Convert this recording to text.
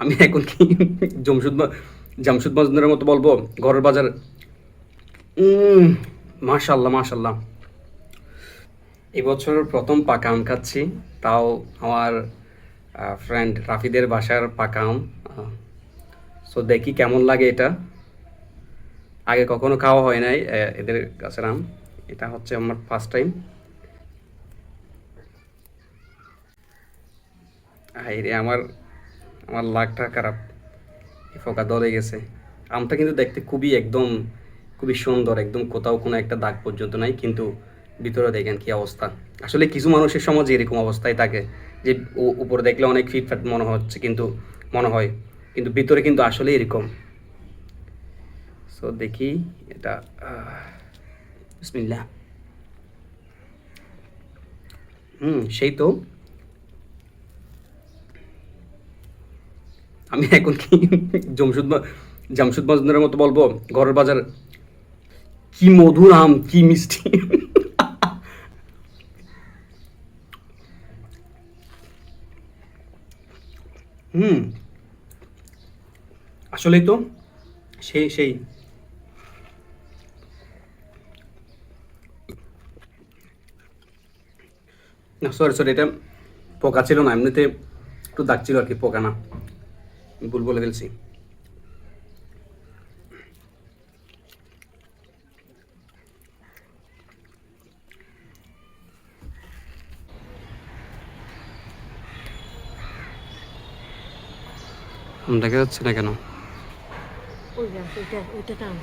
আমি এখন কি জমশুদ জামশুদ মজুমদারের মতো বলব? ঘরের বাজার। মাশাল্লাহ মাশাল্লাহ। এবছর প্রথম পাকা আম খাচ্ছি। তাও আমার ফ্রেন্ড রাফিদের বাসার পাকা আম। সো দেখি কেমন লাগে এটা। আগে কখনো খাওয়া হয় নাই এদের গাছের আম। এটা হচ্ছে আমার ফার্স্ট টাইম আমার আমার লাগটা খারাপ। ফোকা দলে গেছে। আমটা কিন্তু দেখতে খুবই একদম, খুবই সুন্দর, একদম কোথাও কোনো একটা দাগ পর্যন্ত নাই, কিন্তু ভিতরে দেখেন কি অবস্থা। আসলে কিছু মানুষের সমাজে এরকম অবস্থায় থাকে, যে উপরে দেখলে অনেক ফিটফাট মনে হচ্ছে, কিন্তু মনে হয়, কিন্তু ভিতরে কিন্তু আসলে এরকম। সো দেখি এটা বিসমিল্লাহ। হুম, সেই তো। আমি এখন কি জমশুদ জামশুদ মজুমদারের মতো বলব? ঘরের বাজার কি মধুর আম, কি মিষ্টি। হুম। আসলেই তো, সেই সেই। না সরি সরি এটা পোকা ছিল না, এমনিতে একটু দাগ ছিল আর কি, পোকা না। ভুল বলে ফেলছি দেখা যাচ্ছে না কেন? ওইটা ওইটা ওইটা টান